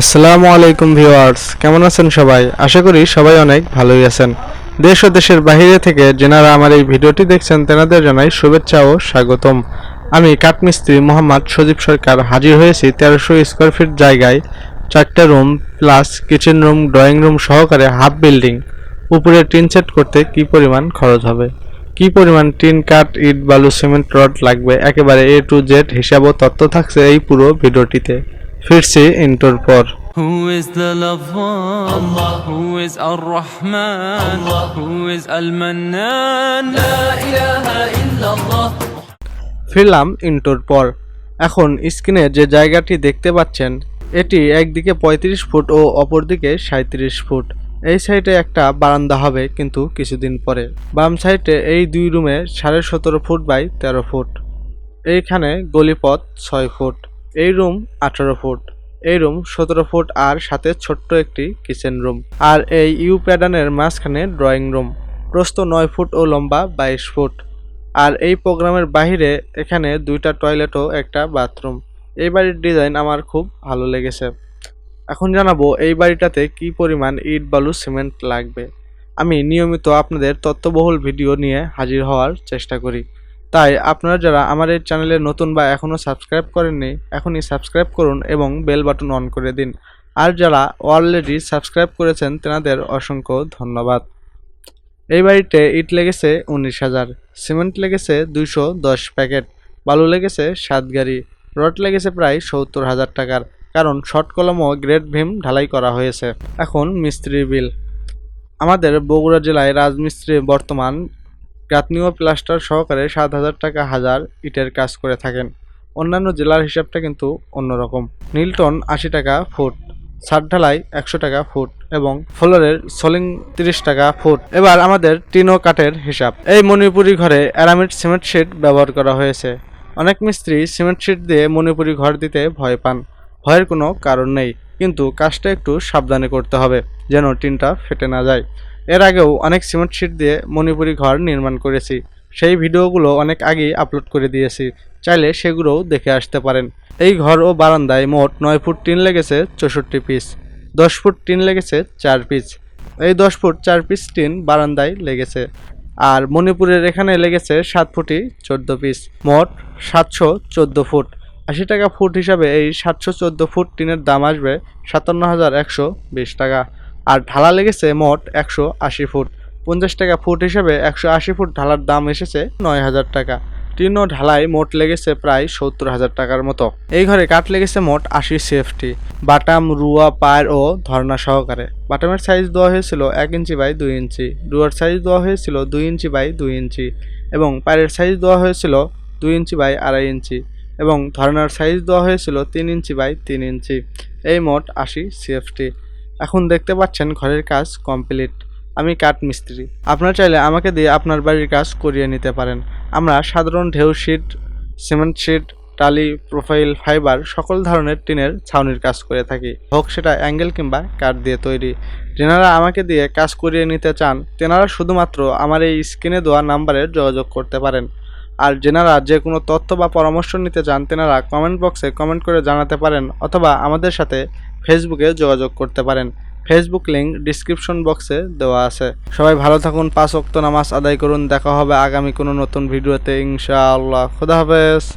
আসসালামু আলাইকুম ভিউয়ার্স, কেমন আছেন সবাই? আশা করি সবাই অনেক ভালোই আছেন। দেশ ও দেশের বাইরে থেকে যেনারা আমার এই ভিডিওটি দেখছেন, তেনাদের জানাই শুভেচ্ছা ও স্বাগতম। আমি কাঠমিস্ত্রি মোহাম্মদ সজীব সরকার, হাজির হয়েছি তেরোশো স্কোয়ার ফিট জায়গায়, চারটে room plus kitchen room, drawing room সহকারে হাফ বিল্ডিং। উপরে টিন সেট করতে কি পরিমাণ খরচ হবে? কি পরিমাণ টিন, কাঠ, ইট, বালু, সিমেন্ট, রড লাগবে? একেবারে এ টু জেড হিসাব ও তথ্য থাকছে এই পুরো ভিডিওটিতে। ফিরছি ইন্টোর পর Who is the Lafwan? Allah. Who is Ar-Rahman? Allah. Who is Al-Mannan? La ilaha illallah. ফিরলাম ইন্টোর পর এখন স্ক্রিনে যে জায়গাটি দেখতে পাচ্ছেন এটি একদিকে পঁয়ত্রিশ ফুট ও অপরদিকে সাঁত্রিশ ফুট এই সাইডে একটা বারান্দা হবে কিন্তু কিছুদিন পরে বাম সাইডে এই দুই রুমে সাড়ে সতেরো ফুট বাই তেরো ফুট এইখানে গলিপথ ছয় ফুট এই রুম আঠারো ফুট। এই রুম সতেরো ফুট আর সাথে ছোট্ট একটি কিচেন রুম। আর এই ইউ প্যাডানের মাঝখানে ড্রয়িং রুম। প্রস্থ নয় ফুট ও লম্বা বাইশ ফুট। আর এই প্রোগ্রামের বাইরে এখানে দুইটা টয়লেট ও একটা বাথরুম। এই বাড়ির ডিজাইন আমার খুব ভালো লেগেছে। এখন জানাব এই বাড়িটাতে কি পরিমাণ ইট, বালু, সিমেন্ট লাগবে। আমি নিয়মিত আপনাদের তথ্যবহুল ভিডিও নিয়ে হাজির হওয়ার চেষ্টা করি। তাই আপনারা যারা আমার এই চ্যানেলে নতুন বা এখনও সাবস্ক্রাইব করেননি, এখনই সাবস্ক্রাইব করুন এবং বেল বাটন অন করে দিন। আর যারা অলরেডি সাবস্ক্রাইব করেছেন, তেনাদের অসংখ্য ধন্যবাদ। এই বাড়িতে ইট লেগেছে উনিশ হাজার, সিমেন্ট লেগেছে দুইশো দশ প্যাকেট, বালু লেগেছে সাত গাড়ি, রড লেগেছে প্রায় সত্তর হাজার টাকার, কারণ শর্ট কলম ও ভীম ঢালাই করা হয়েছে। এখন মিস্ত্রি বিল। আমাদের বগুড়া জেলায় রাজমিস্ত্রি বর্তমান গাঁথনি ও প্লাস্টার সহকারে সাত হাজার টাকা হাজার ইটের কাজ করে থাকেন। অন্যান্য জেলার হিসাবটা কিন্তু অন্যরকম। নীলটন আশি টাকা ফুট ছাদ ঢালাই একশো টাকা ফুট এবং ফ্লোরের সলিং তিরিশ টাকা ফুট। এবার আমাদের টিন কাঠের হিসাব। এই মণিপুরি ঘরে অ্যারামিড সিমেন্ট শিট ব্যবহার করা হয়েছে। অনেক মিস্ত্রি সিমেন্ট শিট দিয়ে মণিপুরি ঘর দিতে ভয় পান। ভয়ের কোনো কারণ নেই। কিন্তু কাজটা একটু সাবধানে করতে হবে, যেন টিনটা ফেটে না যায়। এর আগেও অনেক সিমেন্ট শিট দিয়ে মণিপুরি ঘর নির্মাণ করেছি। সেই ভিডিওগুলো অনেক আগেই আপলোড করে দিয়েছি। চাইলে সেগুলোও দেখে আসতে পারেন। এই ঘর ও বারান্দায় মোট নয় ফুট টিন লেগেছে চৌষট্টি পিস দশ ফুট টিন লেগেছে চার পিস এই দশ ফুট চার পিস টিন বারান্দায় লেগেছে। আর মণিপুরের এখানে লেগেছে সাত ফুটি চোদ্দ পিস মোট সাতশো চোদ্দ ফুট। আশি টাকা ফুট হিসাবে এই সাতশো চোদ্দ ফুট টিনের দাম আসবে সাতান্ন হাজার একশো বিশ টাকা। আর ঢালা লেগেছে মোট একশো আশি ফুট। পঞ্চাশ টাকা ফুট হিসেবে একশো আশি ফুট ঢালার দাম এসেছে নয় হাজার টাকা। ও ঢালাই মোট লেগেছে প্রায় সত্তর হাজার টাকার মতো। এই ঘরে কাঠ লেগেছে মোট আশি সেফটি, বাটাম, রুয়া, পায়ের ও ধর্না সহকারে। বাটামের সাইজ দেওয়া হয়েছিল এক ইঞ্চি বাই দুই ইঞ্চি, রুয়ার সাইজ দেওয়া হয়েছিল দুই ইঞ্চি বাই দুই ইঞ্চি এবং পায়ের সাইজ দেওয়া হয়েছিল দুই ইঞ্চি বাই আড়াই ইঞ্চি এবং ধর্নার সাইজ দেওয়া হয়েছিল তিন ইঞ্চি বাই তিন ইঞ্চি। এই মোট আশি সিএফটি এখন দেখতে পাচ্ছেন ঘরের কাজ কমপ্লিট। আমি কাঠ মিস্ত্রি। আপনারা চাইলে আমাকে দিয়ে আপনার বাড়ির কাজ করিয়ে নিতে পারেন। আমরা সাধারণ ঢেউ শিট, সিমেন্ট শিট, টালি, প্রোফাইল, ফাইবার সকল ধরনের টিনের ছাউনির কাজ করে থাকি। হোক সেটা অ্যাঙ্গেল কিংবা কাঠ দিয়ে তৈরি। যেনারা আমাকে দিয়ে কাজ করিয়ে নিতে চান, তেনারা শুধুমাত্র আমার এই স্ক্রিনে দেওয়া নাম্বারে যোগাযোগ করতে পারেন। আর যেনারা যে কোনো তথ্য বা পরামর্শ নিতে চান, তেনারা কমেন্ট বক্সে কমেন্ট করে জানাতে পারেন অথবা আমাদের সাথে ফেসবুকে যোগাযোগ করতে পারেন। ফেসবুক লিঙ্ক ডিসক্রিপশন বক্সে দেওয়া আছে। সবাই ভালো থাকুন, পাঁচ অক্ত নামাজ আদায় করুন। দেখা হবে আগামী কোনো নতুন ভিডিওতে। ইনশাআল্লাহ। খুদা হাফেজ।